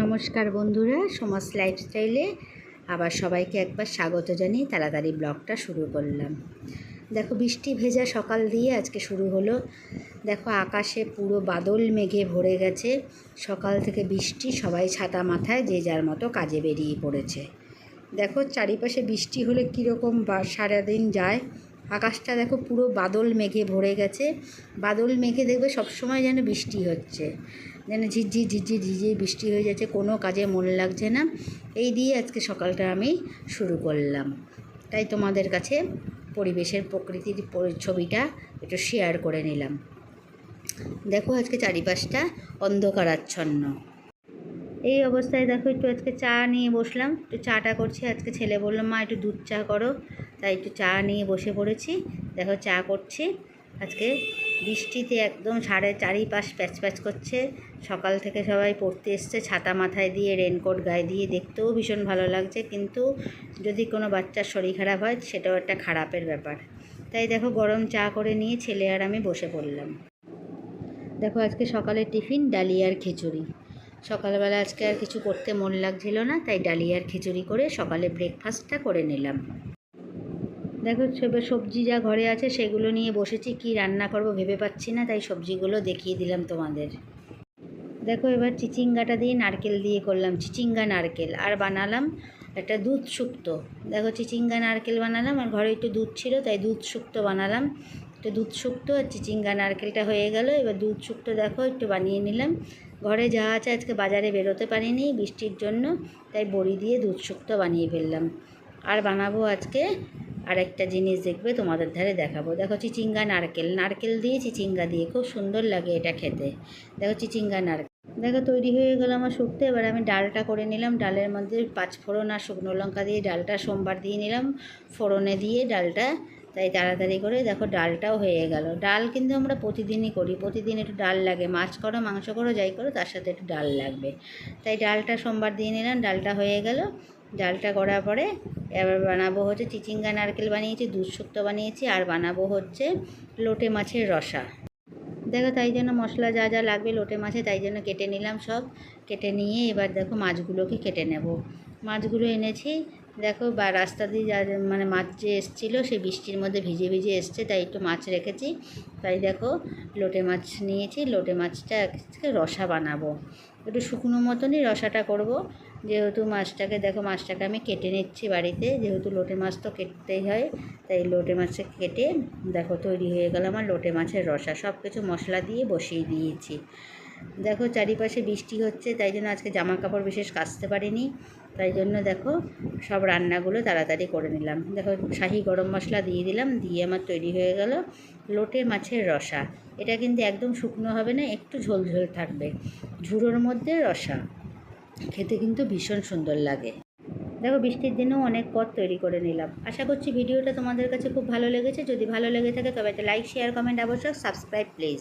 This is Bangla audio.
নমস্কার বন্ধুরা, সমাজ লাইফস্টাইলে আবার সবাইকে একবার স্বাগত জানিয়ে তাড়াতাড়ি ব্লগটা শুরু করলাম। দেখো বৃষ্টি ভেজা সকাল দিয়ে আজকে শুরু হলো। দেখো আকাশে পুরো বাদল মেঘে ভরে গেছে। সকাল থেকে বৃষ্টি সবাই ছাতা মাথায় যে যার মতো কাজে বেরিয়ে পড়েছে। দেখো চারিপাশে বৃষ্টি হলে কীরকম বা সারাদিন যায়। আকাশটা দেখো পুরো বাদল মেঘে ভরে গেছে। বাদল মেঘে দেখবে সবসময় যেন বৃষ্টি হচ্ছে। যেন ঝিরঝির ঝিরঝির ঝিরঝির বৃষ্টি হয়ে যাচ্ছে, কোনো কাজে মন লাগছে না। এই দিয়ে আজকে সকালটা আমি শুরু করলাম। তাই তোমাদের কাছে পরিবেশের প্রকৃতির ছবিটা একটু শেয়ার করে নিলাম। দেখো আজকে চারিপাশটা অন্ধকারাচ্ছন্ন। এই অবস্থায় দেখো একটু আজকে চা নিয়ে বসলাম। একটু চাটা করছি, আজকে ছেলে বলল, মা, একটু দুধ চা করো। তাই একটু চা নিয়ে বসে পড়েছি। দেখো চা করছি। আজকে বৃষ্টিতে একদম সাড়ে চারিপাশ প্যাচ প্যাচ করছে। সকাল থেকে সবাই পড়তে এসছে, ছাতা মাথায় দিয়ে রেনকোট গায়ে দিয়ে। দেখতেও ভীষণ ভালো লাগছে। কিন্তু যদি কোনো বাচ্চার শরীর খারাপ হয়, সেটাও একটা খারাপের ব্যাপার। তাই দেখো গরম চা করে নিয়ে ছেলে আর আমি বসে পড়লাম। দেখো আজকে সকালে টিফিন ডালিয়ার খিচুড়ি। সকালবেলা আজকে আর কিছু করতে মন লাগছিল না, তাই ডালিয়ার খিচুড়ি করে সকালে ব্রেকফাস্টটা করে নিলাম। দেখো সব সবজি যা ঘরে আছে সেগুলো নিয়ে বসেছি, কি রান্না করব ভেবে পাচ্ছি না, তাই সবজিগুলো দেখিয়ে দিলাম তোমাদের। দেখো এবার চিচিঙ্গাটা দিয়ে নারকেল দিয়ে করলাম, চিচিঙ্গা নারকেল। আর বানালাম একটা দুধ শুক্তো। দেখো চিচিঙ্গা নারকেল বানালাম, আর ঘরে একটু দুধ ছিল, তাই দুধ শুক্তো বানালাম। একটু দুধ শুক্তো আর চিচিঙ্গা নারকেলটা হয়ে গেল, এবার দুধ শুক্তো দেখো একটু বানিয়ে নিলাম। ঘরে যা আছে আজকে বাজারে বেরোতে পারিনি বৃষ্টির জন্য, তাই বড়ি দিয়ে দুধ শুক্তো বানিয়ে ফেললাম। আর বানাবো আজকে আরেকটা জিনিস দেখবে তোমাদের ধারে দেখাবো। দেখো চিচিঙ্গা নারকেল। নারকেল দিয়ে চিচিঙ্গা দিয়ে খুব সুন্দর লাগে এটা খেতে। দেখো চিচিঙ্গা নারকেল। দেখো তৈরি হয়ে গেল আমার শুক্তো। এবার আমি ডালটা করে নিলাম। ডালের মধ্যে পাঁচ ফোড়ন আর শুকনো লঙ্কা দিয়ে ডালটা সোমবার দিয়ে নিলাম। ফোড়নে দিয়ে ডালটা তাই তাড়াতাড়ি করে দেখো ডালটাও হয়ে গেল। ডাল কিন্তু আমরা প্রতিদিনই করি। প্রতিদিন একটু ডাল লাগে। মাছ করো, মাংস করো, যাই করো, তার সাথে একটু ডাল লাগবে। তাই ডালটা সোমবার দিয়ে নিলাম। ডালটা হয়ে গেল। ডালটা করার পরে এবার বানাবো হচ্ছে চিচিঙ্গা নারকেল বানিয়েছি, দুধ শুক্তো বানিয়েছি, আর বানাবো হচ্ছে লোটে মাছের রসা। দেখো তাই জন্য মশলা যা যা লাগবে লোটে মাছে তাই জন্য কেটে নিলাম সব। কেটে নিয়ে এবার দেখো মাছগুলোকে কেটে নেব। মাছগুলো এনেছি দেখো বা রাস্তা দিয়ে যা মানে মাছ যে এসছিলো, সেই বৃষ্টির মধ্যে ভিজে ভিজে এসছে, তাই একটু মাছ রেখেছি। তাই দেখো লোটে মাছ নিয়েছি, লোটে মাছটা আজকে রসা বানাবো। একটু শুকনো মতনই রসাটা করব। যেহেতু মাছটাকে, দেখো মাছটাকে আমি কেটে নিচ্ছি বাড়িতে, যেহেতু লোটে মাছ তো কেটতেই হয়, তাই লোটে মাছটা কেটে, দেখো তৈরি হয়ে গেল আমার লোটে মাছের রসা। সব কিছু মশলা দিয়ে বসিয়ে দিয়েছি। দেখো চারিপাশে বৃষ্টি হচ্ছে, তাই জন্য আজকে জামা কাপড় বিশেষ কাচতে পারিনি। তাই জন্য দেখো সব রান্নাগুলো তাড়াতাড়ি করে নিলাম। দেখো শাহি গরম মশলা দিয়ে দিলাম, দিয়ে আমার তৈরি হয়ে গেল লোটে মাছের রসা। এটা কিন্তু একদম শুকনো হবে না, একটু ঝোল ঝোল থাকবে। ঝুড়োর মধ্যে রসা। খেতে কিন্তু ভীষণ সুন্দর লাগে। দেখো বৃষ্টির দিনেও অনেক পদ তৈরি করে নিলাম। আশা করছি ভিডিওটা তোমাদের কাছে খুব ভালো লেগেছে। যদি ভালো লেগে থাকে তবে একটা লাইক শেয়ার কমেন্ট অবশ্যই সাবস্ক্রাইব প্লিজ